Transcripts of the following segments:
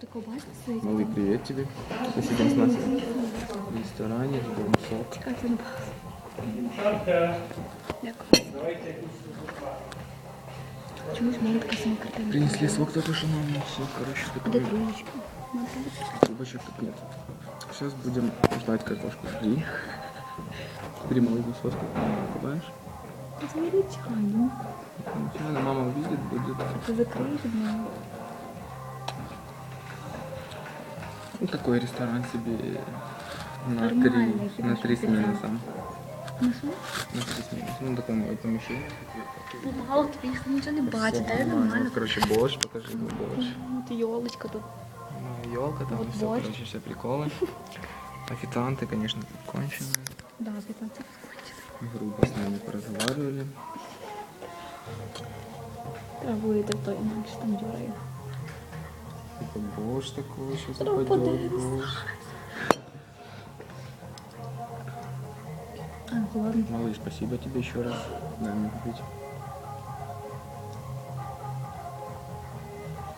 Тако бачите, стоїть. Малый, привет тебе. Мы сидим с нас в ресторане, ждем сок. Чекай, це не багато. Дякую. Чомусь в мене така сама картина. Принесли сок только что нам, ну, все, короче, А де такой трубочка? трубочек тут нет. Сейчас будем ждать картошку фри. Три молодых соска, покупаешь? Звірічка, ну. Случайно мама увидит, будет Ти закриєш ну, такой ресторан себе на Нормальный, три, хіба на що три ресторан. смены сам. Ну що? На три смены. Ну, такое мое помещение. Мало тобі ніхто нічого не бачить, дай Нормально. нормально. Короче, борщ, покажи мне борщ. От йолочка тут. Ну, елка там, Вот все, борщ. короче, все приколы. Официанты, конечно, тут конченые. Да, 15 кончено. Грубо с нами поразговаривали. Треба вийти в той інакше там дюрає. Типа борщ такой, сейчас упадет ладно. Малыш, спасибо тебе еще раз. Дай мне купить.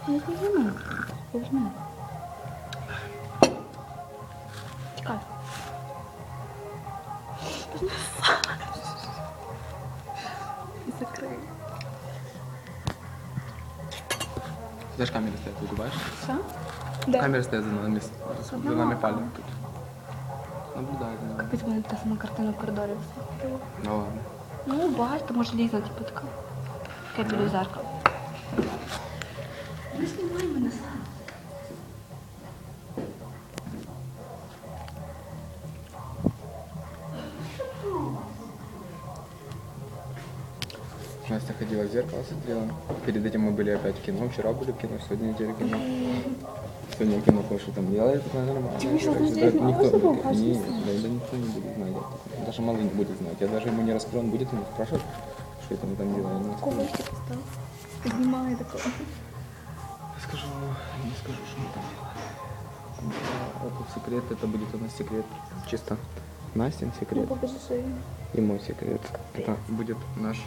Я не знаю. Даже камеры стоят, выгибаешь? Що? Де? Камеры стоят за нами, за Одна нами лапа. палят тут. Наблюдают за нами. Капець, в мене така сама картина в коридорі. Ну ладно. Ну, бачите, може лізна, типу така. Таке біля зеркала. Не знімай мене сам. Настя ходила в зеркало, смотрела. Перед этим мы были опять в кино. Вчера были в кино, сегодня неделя кино. Сегодня в кино кое-что там делает, это нормально. Ты что, Короче, здесь да, можно никто, попасть, не, не да, да никто не будет знать. это. Даже малый не будет знать. Я даже ему не раскрою, он будет меня спрашивать, что это мы там делаем. Я не расскажу. Ковочки постав. Знімає такого. Скажу, не скажу, что мы там делаем. Да, Это секрет, это будет у нас секрет. Чисто Настин Ну, секрет покажи свої. и мой секрет. Это будет наш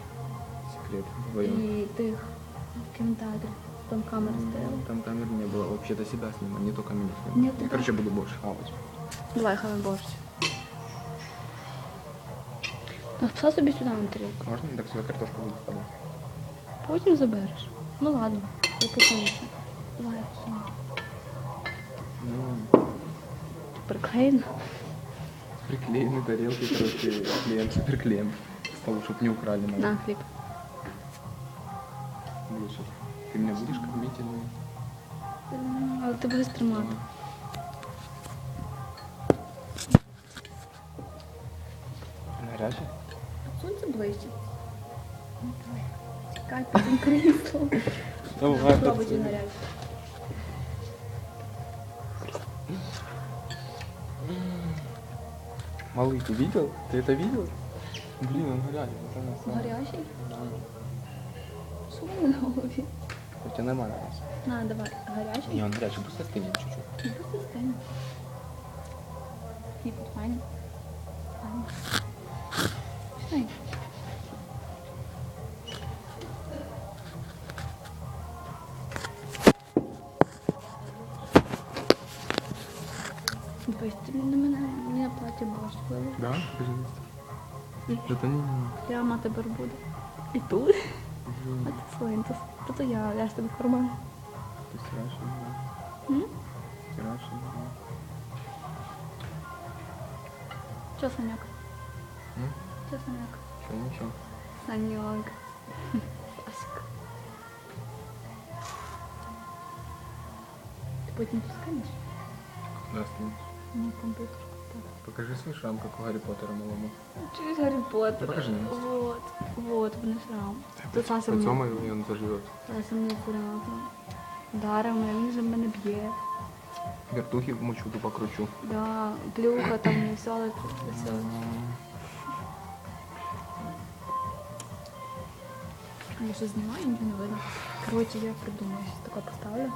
секрет вдвоем. І тих в кінотеатрі. Там камера стояла. Там камер не было. Вообще-то себя снимать, не только меня снимать. Нет, Я, да. короче, буду больше хавать. Давай, хай борщ. Написав собі сюди на тарілку. Можно? Так сюда картошку будет подать. Потім забереш. Ну ладно, я потягнуся. Давай, все. Ну, Приклеєно. приклеены тарелки, короче, клеем, суперклеем. К столу, чтобы не украли нам. На хліб. Лучше. Ты меня будешь кормить или... Але ти будеш тримати. Горячий? Сонце ближче. Чекай, потім крісло. Давай, Пробуйте гаряче. Малый, ты видел? Ты это видел? Блин, он горячий. Гарячий? Да. Сумно на голові. Хоча нема на нас. На, давай, гарячий. Ні, он гарячий, просто стині чуть-чуть. Ну, просто стині. Ні, файно. Файно. Файно. Быстро на не платять борщ. Да, пожалуйста. Прямо тепер буде. І тут. А це свинтус. Тобто я, я ж тебе формую. Ты стираешь или М? Стираешь или Чо, Саняк? М? Чо, Саняк? Чё, ничего. Саньок. Сасик. Ти потім пускаєш? Да, остынет. Ні, комп'ютер. Покажи свой шрам, как у Гарри Поттера малому. Через Гаррі Поттер. Покажи мені. Вот, вот, вони шрам. Тут Сася По цьому и он заживет. Сася мене курила. Дарив мене, він же мене б'є. Вертухи в мочу тупо кручу. Да, плюха там, і все, все. Я ще знімаю, нічого не видно. Коротше, я придумаю, щось таке поставлю.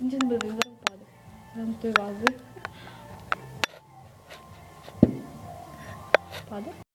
Нічого не буде, він зараз впаде. Там той вази. ifade.